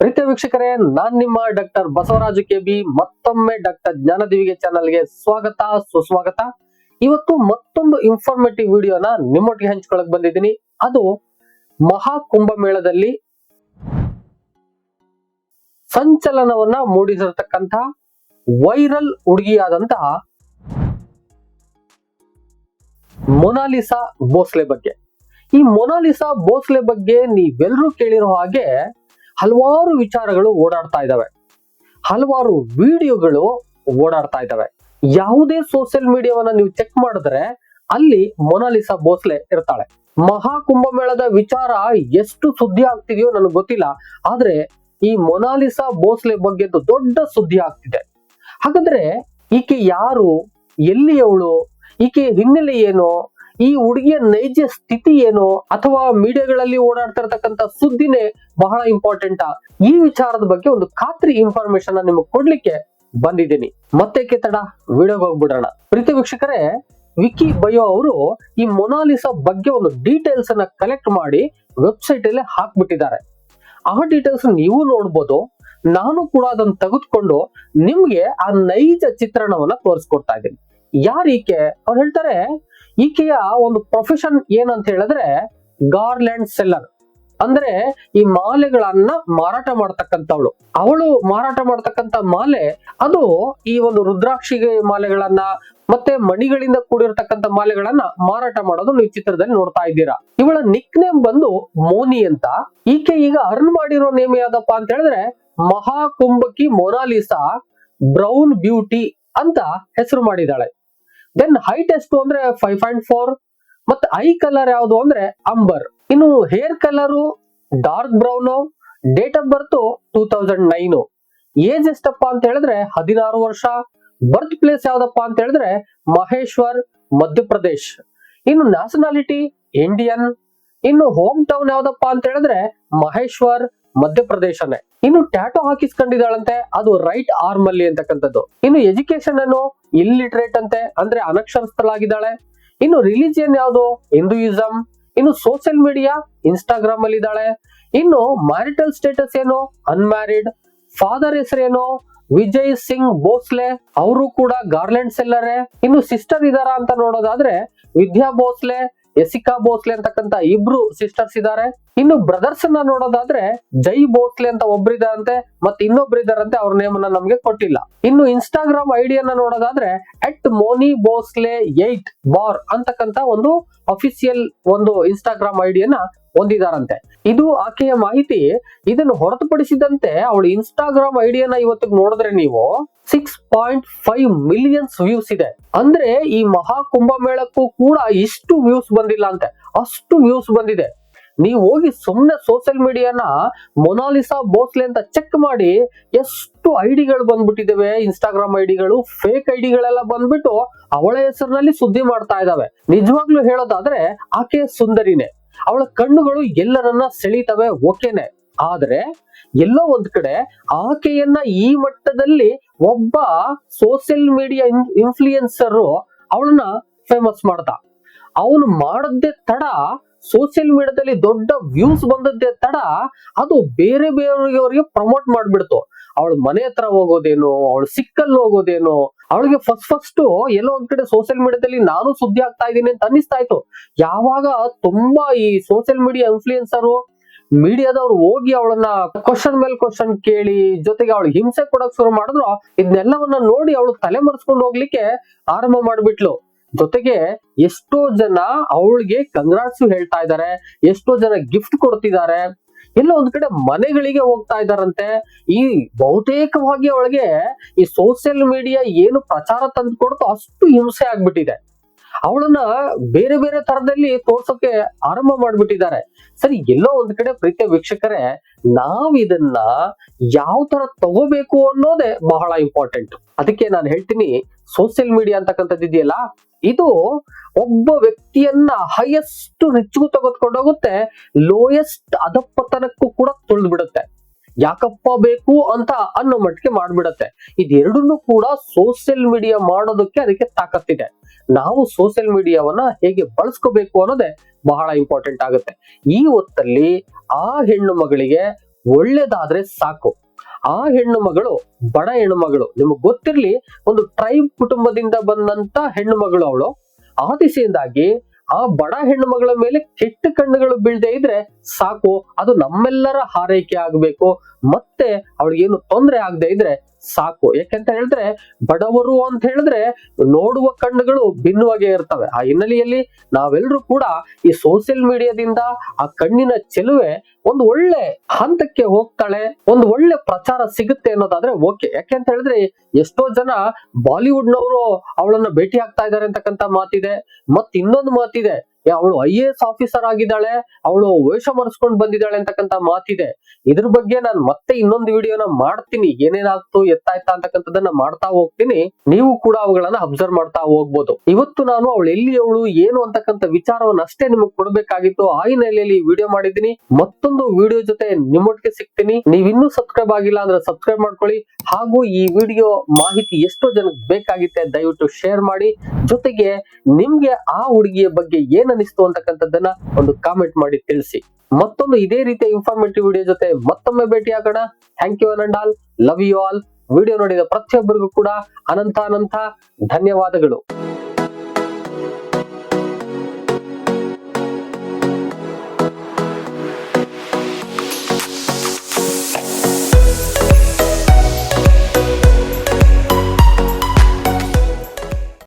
ಪ್ರೀತಿಯ ವೀಕ್ಷಕರೇ, ನಾನ್ ನಿಮ್ಮ ಡಾಕ್ಟರ್ ಬಸವರಾಜು ಕೆ ಬಿ, ಮತ್ತೊಮ್ಮೆ ಡಾಕ್ಟರ್ ಜ್ಞಾನದೇವಿಗೆ ಚಾನಲ್ಗೆ ಸ್ವಾಗತ, ಸುಸ್ವಾಗತ. ಇವತ್ತು ಮತ್ತೊಂದು ಇನ್ಫಾರ್ಮೇಟಿವ್ ವಿಡಿಯೋನ ನಿಮ್ಮೊಟ್ಟಿಗೆ ಹಂಚ್ಕೊಳಕ್ ಬಂದಿದ್ದೀನಿ. ಅದು ಮಹಾ ಕುಂಭಮೇಳದಲ್ಲಿ ಸಂಚಲನವನ್ನ ಮೂಡಿಸಿರತಕ್ಕಂತಹ ವೈರಲ್ ಹುಡುಗಿಯಾದಂತಹ ಮೊನಾಲಿಸಾ ಬೋಸ್ಲೆ ಬಗ್ಗೆ. ಈ ಮೊನಾಲಿಸಾ ಬೋಸ್ಲೆ ಬಗ್ಗೆ ನೀವೆಲ್ಲರೂ ಕೇಳಿರೋ ಹಾಗೆ ಹಲವಾರು ವಿಚಾರಗಳು ಓಡಾಡ್ತಾ ಇದ್ದಾವೆ. ಹಲವಾರು ವಿಡಿಯೋಗಳು ಓಡಾಡ್ತಾ ಇದ್ದಾವೆ. ಯಾವುದೇ ಸೋಷಿಯಲ್ ಮೀಡಿಯಾವನ್ನ ನೀವು ಚೆಕ್ ಮಾಡಿದ್ರೆ ಅಲ್ಲಿ ಮೊನಾಲಿಸಾ ಭೋಸ್ಲೆ ಇರ್ತಾಳೆ. ಮಹಾ ಕುಂಭಮೇಳದ ವಿಚಾರ ಎಷ್ಟು ಸುದ್ದಿ ಆಗ್ತಿದೆಯೋ ನನಗೆ ಗೊತ್ತಿಲ್ಲ. ಆದ್ರೆ ಈ ಮೊನಾಲಿಸಾ ಭೋಸ್ಲೆ ಬಗ್ಗೆ ದೊಡ್ಡ ಸುದ್ದಿ ಆಗ್ತಿದೆ. ಹಾಗಾದ್ರೆ ಈಕೆ ಯಾರು? ಎಲ್ಲಿಯವಳು? ಈಕೆ ಹಿನ್ನೆಲೆ ಏನು? ಈ ಹುಡುಗಿಯ ನೈಜ ಸ್ಥಿತಿ ಏನು ಅಥವಾ ಮೀಡಿಯಾಗಳಲ್ಲಿ ಓಡಾಡ್ತಾ ಇರತಕ್ಕಂತ ಸುದ್ದಿನೇ ಬಹಳ ಇಂಪಾರ್ಟೆಂಟ್ ಈ ವಿಚಾರದ ಬಗ್ಗೆ ಒಂದು ಖಾತ್ರಿ ಇನ್ಫಾರ್ಮೇಶನ್ ನಿಮಗೆ ಕೊಡ್ಲಿಕ್ಕೆ ಬಂದಿದ್ದೀನಿ. ಮತ್ತೆ ತಡ? ವಿಡಿಯೋಗೆ ಹೋಗ್ಬಿಡೋಣ. ಪ್ರೀತಿ ವೀಕ್ಷಕರೇ, ವಿಕಿ ಬಯೋ ಅವರು ಈ ಮೊನಾಲಿಸಾ ಬಗ್ಗೆ ಒಂದು ಡೀಟೇಲ್ಸ್ ಅನ್ನ ಕಲೆಕ್ಟ್ ಮಾಡಿ ವೆಬ್ಸೈಟ್ ಅಲ್ಲಿ ಹಾಕ್ಬಿಟ್ಟಿದ್ದಾರೆ. ಆ ಡೀಟೇಲ್ಸ್ ನೀವು ನೋಡ್ಬೋದು, ನಾನು ಕೂಡ ಅದನ್ನ ತೆಗೆದುಕೊಂಡು ನಿಮ್ಗೆ ಆ ನೈಜ ಚಿತ್ರಣವನ್ನ ತೋರಿಸ್ಕೊಡ್ತಾ ಇದ್ದೀನಿ. ಯಾರೀಕೆ? ಅವ್ರು ಹೇಳ್ತಾರೆ ಈಕೆಯ ಒಂದು ಪ್ರೊಫೆಷನ್ ಏನಂತ ಹೇಳಿದ್ರೆ ಗಾರ್ಲ್ಯಾಂಡ್ ಸೆಲ್ಲರ್ ಅಂದ್ರೆ ಈ ಮಾಲೆಗಳನ್ನ ಮಾರಾಟ ಮಾಡ್ತಕ್ಕಂಥವಳು. ಅವಳು ಮಾರಾಟ ಮಾಡ್ತಕ್ಕಂಥ ಮಾಲೆ, ಅದು ಈ ಒಂದು ರುದ್ರಾಕ್ಷಿಗೆ ಮಾಲೆಗಳನ್ನ ಮತ್ತೆ ಮಣಿಗಳಿಂದ ಕೂಡಿರ್ತಕ್ಕಂಥ ಮಾಲೆಗಳನ್ನ ಮಾರಾಟ ಮಾಡೋದು ನೀವು ಚಿತ್ರದಲ್ಲಿ ನೋಡ್ತಾ ಇದ್ದೀರಾ. ಇವಳ ನಿಕ್ ನೇಮ್ ಬಂದು ಮೋನಿ ಅಂತ. ಈಕೆ ಈಗ ಅರ್ನ್ ಮಾಡಿರೋ ನೇಮ್ ಯಾವ್ದಪ್ಪ ಅಂತ ಹೇಳಿದ್ರೆ ಮಹಾಕುಂಭಕಿ ಮೊನಾಲಿಸಾ ಬ್ರೌನ್ ಬ್ಯೂಟಿ ಅಂತ ಹೆಸರು ಮಾಡಿದಾಳೆ ದೆನ್ ಹೈಟ್ ಎಷ್ಟು ಅಂದ್ರೆ ಫೈವ್ ಪಾಯಿಂಟ್ ಫೋರ್ ಮತ್ತೆ ಐ ಕಲರ್ ಯಾವುದು ಅಂದ್ರೆ ಅಂಬರ್ ಇನ್ನು hair colour dark brown date of birth two thousand nine age ಎಷ್ಟಪ್ಪ ಅಂತ ಹೇಳಿದ್ರೆ ಹದಿನಾರು ವರ್ಷ. ಬರ್ತ್ ಪ್ಲೇಸ್ ಯಾವ್ದಪ್ಪ ಅಂತ ಹೇಳಿದ್ರೆ ಮಹೇಶ್ವರ್ ಮಧ್ಯಪ್ರದೇಶ್ ಇನ್ನು ನ್ಯಾಷನಾಲಿಟಿ ಇಂಡಿಯನ್ ಇನ್ನು ಹೋಮ್ ಟೌನ್ ಯಾವ್ದಪ್ಪ ಅಂತ ಹೇಳಿದ್ರೆ ಮಹೇಶ್ವರ್ ಮಧ್ಯಪ್ರದೇಶನೇ ಇನ್ನು ಟ್ಯಾಟೋ ಹಾಕಿಸ್ಕೊಂಡಿದ್ದಾಳಂತೆ, ಅದು ರೈಟ್ ಆರ್ಮ್ ಅಲ್ಲಿ ಅಂತಕ್ಕಂಥದ್ದು. ಇನ್ನು ಎಜುಕೇಶನ್ ಅನ್ನು ಇಲ್ಲಿಟ್ರೇಟ್ ಅಂತೆ, ಅಂದ್ರೆ ಅನಕ್ಷರಸ್ಥಳಾಗಿದ್ದಾಳೆ. ಇನ್ನು ರಿಲಿಜಿಯನ್ ಯಾವುದು? ಹಿಂದೂಯಿಸಂ ಇನ್ನು ಸೋಷಿಯಲ್ ಮೀಡಿಯಾ ಇನ್ಸ್ಟಾಗ್ರಾಮ್ ಅಲ್ಲಿ ಇದ್ದಾಳೆ ಇನ್ನು ಮ್ಯಾರಿಟಲ್ ಸ್ಟೇಟಸ್ ಏನು? ಅನ್ಮ್ಯಾರಿಡ್ ಫಾದರ್ ಹೆಸರೇನು? ವಿಜಯ್ ಸಿಂಗ್ ಬೋಸ್ಲೆ ಅವರು ಕೂಡ ಗಾರ್ಲೆಂಡ್ ಸೆಲ್ಲರೇ ಇನ್ನು ಸಿಸ್ಟರ್ ಇದಾರ ಅಂತ ನೋಡೋದಾದ್ರೆ ವಿದ್ಯಾ ಬೋಸ್ಲೆ ಯಸಿಕಾ ಬೋಸ್ಲೆ ಅಂತಕ್ಕಂತ ಇಬ್ರು ಸಿಸ್ಟರ್ಸ್ ಇದಾರೆ ಇನ್ನು ಬ್ರದರ್ಸ್ ಅನ್ನ ನೋಡೋದಾದ್ರೆ ಜೈ ಬೋಸ್ಲೆ ಅಂತ ಒಬ್ರಿದಾರಂತೆ ಮತ್ತೆ ಇನ್ನೊಬ್ರು ಇದಾರಂತೆ ಅವ್ರ ನೇಮ್ ಅನ್ನ ನಮ್ಗೆ ಕೊಟ್ಟಿಲ್ಲ. ಇನ್ನು ಇನ್ಸ್ಟಾಗ್ರಾಮ್ ಐಡಿಯನ್ನ ನೋಡೋದಾದ್ರೆ at Moni Bhosle eight bar ಅಂತಕ್ಕಂತ ಒಂದು ಅಫಿಸಿಯಲ್ ಒಂದು ಇನ್ಸ್ಟಾಗ್ರಾಮ್ ಐಡಿಯನ್ನ ಹೊಂದಿದಾರಂತೆ. ಇದು ಆಕೆಯ ಮಾಹಿತಿ. ಇದನ್ನು ಹೊರತುಪಡಿಸಿದಂತೆ ಅವಳು ಇನ್ಸ್ಟಾಗ್ರಾಮ್ ಐಡಿಯನ್ನ ಇವತ್ತಿಗೆ ನೋಡಿದ್ರೆ ನೀವು six point five millions views ಇದೆ. ಅಂದ್ರೆ ಈ ಮಹಾ ಕುಂಭಮೇಳಕ್ಕೂ ಕೂಡ ಇಷ್ಟು ವ್ಯೂಸ್ ಬಂದಿಲ್ಲ ಅಂತೆ. ಅಷ್ಟು ವ್ಯೂಸ್ ಬಂದಿದೆ. ನೀವು ಹೋಗಿ ಸುಮ್ಮನೆ ಸೋಷಿಯಲ್ ಮೀಡಿಯಾನ ಮೊನಾಲಿಸಾ ಬೋಸ್ಲೆ ಅಂತ ಚೆಕ್ ಮಾಡಿ ಎಷ್ಟು ಐಡಿಗಳು ಬಂದ್ಬಿಟ್ಟಿದಾವೆ ಇನ್ಸ್ಟಾಗ್ರಾಮ್ ಐಡಿಗಳು ಫೇಕ್ ಐಡಿಗಳೆಲ್ಲ ಬಂದ್ಬಿಟ್ಟು ಅವಳ ಹೆಸರಿನಲ್ಲಿ ಸುದ್ದಿ ಮಾಡ್ತಾ ಇದಾವೆ. ನಿಜವಾಗ್ಲೂ ಹೇಳೋದಾದ್ರೆ ಆಕೆ ಸುಂದರಿನೇ. ಅವಳ ಕಣ್ಣುಗಳು ಎಲ್ಲರನ್ನ ಸೆಳೀತವೆ, ಓಕೆನೆ. ಆದ್ರೆ ಎಲ್ಲೋ ಒಂದ್ ಕಡೆ ಆಕೆಯನ್ನ ಈ ಮಟ್ಟದಲ್ಲಿ ಒಬ್ಬ ಸೋಷಿಯಲ್ ಮೀಡಿಯಾ ಇನ್ಫ್ಲೂಯೆನ್ಸರ್ ಅವಳನ್ನ ಫೇಮಸ್ ಮಾಡ್ದ. ಅವನು ಮಾಡದ್ದೇ ತಡ ಸೋಷಿಯಲ್ ಮೀಡಿಯಾದಲ್ಲಿ ದೊಡ್ಡ ವ್ಯೂಸ್ ಬಂದದ್ದೇ ತಡ ಅದು ಬೇರೆ ಬೇರೆಯವರಿಗೆ ಪ್ರಮೋಟ್ ಮಾಡ್ಬಿಡ್ತು. ಅವಳ ಮನೆ ಹತ್ರ ಹೋಗೋದೇನು, ಅವಳು ಸಿಕ್ಕಲ್ಲಿ ಹೋಗೋದೇನು, ಅವಳಿಗೆ ಫಸ್ಟ್ ಫಸ್ಟ್ ಎಲ್ಲೋ ಒಂದ್ ಕಡೆ ಸೋಷಿಯಲ್ ಮೀಡಿಯಾದಲ್ಲಿ ನಾನು ಸುದ್ದಿ ಆಗ್ತಾ ಇದ್ದೀನಿ ಅಂತ ಅನ್ನಿಸ್ತಾ ಇತ್ತು. ಯಾವಾಗ ತುಂಬಾ ಈ ಸೋಷಿಯಲ್ ಮೀಡಿಯಾ ಇನ್ಫ್ಲೂಯೆನ್ಸರು ಮೀಡಿಯಾದವ್ರು ಹೋಗಿ ಅವಳನ್ನ ಕ್ವಶನ್ ಮೇಲೆ ಕ್ವಶನ್ ಕೇಳಿ, ಜೊತೆಗೆ ಅವಳು ಹಿಂಸೆ ಕೊಡಕ್ ಶುರು ಮಾಡಿದ್ರು, ಇದನ್ನೆಲ್ಲವನ್ನ ನೋಡಿ ಅವಳು ತಲೆ ಮರೆಸ್ಕೊಂಡು ಹೋಗ್ಲಿಕ್ಕೆ ಆರಂಭ ಮಾಡ್ಬಿಟ್ಲು. ಜೊತೆಗೆ ಎಷ್ಟೋ ಜನ ಅವಳಿಗೆ ಕಂಗ್ರಾಟ್ಸ್ ಹೇಳ್ತಾ ಇದ್ದಾರೆ ಎಷ್ಟೋ ಜನ ಗಿಫ್ಟ್ ಕೊಡ್ತಿದ್ದಾರೆ ಎಲ್ಲ ಒಂದ್ ಕಡೆ ಮನೆಗಳಿಗೆ ಹೋಗ್ತಾ ಇದಾರಂತೆ. ಈ ಬಹುತೇಕವಾಗಿ ಅವಳಿಗೆ ಈ ಸೋಷಿಯಲ್ ಮೀಡಿಯಾ ಏನು ಪ್ರಚಾರ ತಂದು ಕೊಡ್ತೋ ಅಷ್ಟು ಹಿಂಸೆ ಆಗ್ಬಿಟ್ಟಿದೆ. ಅವಳನ್ನ ಬೇರೆ ಬೇರೆ ತರದಲ್ಲಿ ತೋರ್ಸೋಕೆ ಆರಂಭ ಮಾಡ್ಬಿಟ್ಟಿದ್ದಾರೆ. ಸರಿ, ಎಲ್ಲೋ ಒಂದ್ ಕಡೆ ಪ್ರೀತಿಯ ವೀಕ್ಷಕರೇ, ನಾವ್ ಇದನ್ನ ಯಾವ ತರ ತಗೋಬೇಕು ಅನ್ನೋದೇ ಬಹಳ ಇಂಪಾರ್ಟೆಂಟ್ ಅದಕ್ಕೆ ನಾನು ಹೇಳ್ತೀನಿ ಸೋಷಿಯಲ್ ಮೀಡಿಯಾ ಅಂತಕ್ಕಂಥದ್ದು ಇದೆಯಲ್ಲ ಇದು ಒಬ್ಬ ವ್ಯಕ್ತಿಯನ್ನ ಹೈಯೆಸ್ಟ್ ರಿಚ್ಗೂ ತೆಗೆದುಕೊಂಡೋಗುತ್ತೆ ಲೋಯೆಸ್ಟ್ ಅಧಪತನಕ್ಕೂ ಕೂಡ ತುಳಿದು ಬಿಡುತ್ತೆ ಯಾಕಪ್ಪ ಬೇಕು ಅಂತ ಅನ್ನೋ ಮಟ್ಟಿಗೆ ಮಾಡ್ಬಿಡತ್ತೆ. ಇದೆರಡನ್ನೂ ಕೂಡ ಸೋಷಿಯಲ್ ಮೀಡಿಯಾ ಮಾಡೋದಕ್ಕೆ ಅದಕ್ಕೆ ತಾಕತ್ತಿದೆ. ನಾವು ಸೋಷಿಯಲ್ ಮೀಡಿಯಾವನ್ನ ಹೇಗೆ ಬಳಸ್ಕೋಬೇಕು ಅನ್ನೋದೇ ಬಹಳ ಇಂಪಾರ್ಟೆಂಟ್ ಆಗುತ್ತೆ. ಈ ಹೊತ್ತಲ್ಲಿ ಆ ಹೆಣ್ಣು ಮಗಳಿಗೆ ಒಳ್ಳೇದಾದ್ರೆ ಸಾಕು. ಆ ಹೆಣ್ಣು ಮಗಳು, ಬಡ ಹೆಣ್ಣು ಮಗಳು, ನಿಮಗೆ ಗೊತ್ತಿರ್ಲಿ, ಒಂದು ಟ್ರೈಬ್ ಕುಟುಂಬದಿಂದ ಬಂದಂತ ಹೆಣ್ಣು ಮಗಳು ಅವಳು. ಆ ದಿಸೆಯಿಂದಾಗಿ ಆ ಬಡ ಹೆಣ್ಣು ಮಗಳ ಮೇಲೆ ಕೆಟ್ಟ ಕಣ್ಣುಗಳು ಬೀಳದೆ ಇದ್ರೆ ಸಾಕು, ಅದು ನಮ್ಮೆಲ್ಲರ ಹಾರೈಕೆ ಆಗ್ಬೇಕು. ಮತ್ತೆ ಅವಳಿಗೇನು ತೊಂದರೆ ಆಗದೆ ಇದ್ರೆ ಸಾಕು. ಯಾಕೆಂತ ಹೇಳಿದ್ರೆ ಬಡವರು ಅಂತ ಹೇಳಿದ್ರೆ ನೋಡುವ ಕಣ್ಣುಗಳು ಭಿನ್ನವಾಗೇ ಇರ್ತವೆ. ಆ ಹಿನ್ನೆಲೆಯಲ್ಲಿ ನಾವೆಲ್ಲರೂ ಕೂಡ ಈ ಸೋಷಿಯಲ್ ಮೀಡಿಯಾದಿಂದ ಆ ಕಣ್ಣಿನ ಚೆಲುವೆ ಒಂದು ಒಳ್ಳೆ ಹಂತಕ್ಕೆ ಹೋಗ್ತಾಳೆ, ಒಂದು ಒಳ್ಳೆ ಪ್ರಚಾರ ಸಿಗುತ್ತೆ ಅನ್ನೋದಾದ್ರೆ ಓಕೆ ಯಾಕೆ ಅಂತ ಹೇಳಿದ್ರೆ ಎಷ್ಟೋ ಜನ ಬಾಲಿವುಡ್ ನವರು ಅವಳನ್ನ ಭೇಟಿ ಆಗ್ತಾ ಇದ್ದಾರೆ ಅಂತಕ್ಕಂತ ಮಾತಿದೆ. ಮತ್ ಇನ್ನೊಂದು ಮಾತಿದೆ. ಅವಳು ಐ ಎ ಎಸ್ ಆಫೀಸರ್ ಆಗಿದ್ದಾಳೆ. ಅವಳು ವೇಷ ಮರೆಸ್ಕೊಂಡು ಬಂದಿದ್ದಾಳೆ ಅಂತಕ್ಕಂತ ಮಾತಿದೆ. ಇದ್ರ ಬಗ್ಗೆ ನಾನು ಮತ್ತೆ ಇನ್ನೊಂದು ವಿಡಿಯೋನ ಮಾಡ್ತೀನಿ. ಏನೇನಾಗ್ತು ಎತ್ತಾಯ್ತಾ ಅಂತಕ್ಕಂಥದ್ದನ್ನ ಮಾಡ್ತಾ ಹೋಗ್ತೀನಿ. ನೀವು ಕೂಡ ಅವುಗಳನ್ನ ಅಬ್ಸರ್ವ್ ಮಾಡ್ತಾ ಹೋಗ್ಬೋದು. ಇವತ್ತು ನಾನು ಅವಳು ಎಲ್ಲಿ, ಅವಳು ಏನು ಅಂತಕ್ಕಂಥ ವಿಚಾರವನ್ನ ಅಷ್ಟೇ ನಿಮಗೆ ಕೊಡ್ಬೇಕಾಗಿತ್ತು. ಆ ಹಿನ್ನೆಲೆಯಲ್ಲಿ ವಿಡಿಯೋ ಮಾಡಿದ್ದೀನಿ. ಮತ್ತೊಂದು ವಿಡಿಯೋ ಜೊತೆ ನಿಮ್ಮೊಟ್ಟಿಗೆ ಸಿಗ್ತೀನಿ. ನೀವಿನ್ನೂ ಸಬ್ಸ್ಕ್ರೈಬ್ ಆಗಿಲ್ಲ ಅಂದ್ರೆ ಸಬ್ಸ್ಕ್ರೈಬ್ ಮಾಡ್ಕೊಳ್ಳಿ. ಹಾಗೂ ಈ ವಿಡಿಯೋ ಮಾಹಿತಿ ಎಷ್ಟೋ ಜನಕ್ಕೆ ಬೇಕಾಗಿತ್ತೆ, ದಯವಿಟ್ಟು ಶೇರ್ ಮಾಡಿ. ಜೊತೆಗೆ ನಿಮ್ಗೆ ಆ ಹುಡುಗಿಯ ಬಗ್ಗೆ ಏನ್ ಅನಿಸ್ತು ಅಂತಕ್ಕಂಥದ್ದನ್ನ ಒಂದು ಕಾಮೆಂಟ್ ಮಾಡಿ ತಿಳಿಸಿ. ಮತ್ತೊಂದು ಇದೇ ರೀತಿಯ ಇನ್ಫಾರ್ಮೇಟಿವ್ ವಿಡಿಯೋ ಜೊತೆ ಮತ್ತೊಮ್ಮೆ ಭೇಟಿ ಆಗೋಣ. Thank you and all love you all video ನೋಡಿದ ಪ್ರತಿಯೊಬ್ಬರಿಗೂ ಕೂಡ ಅನಂತ ಅನಂತ ಧನ್ಯವಾದಗಳು.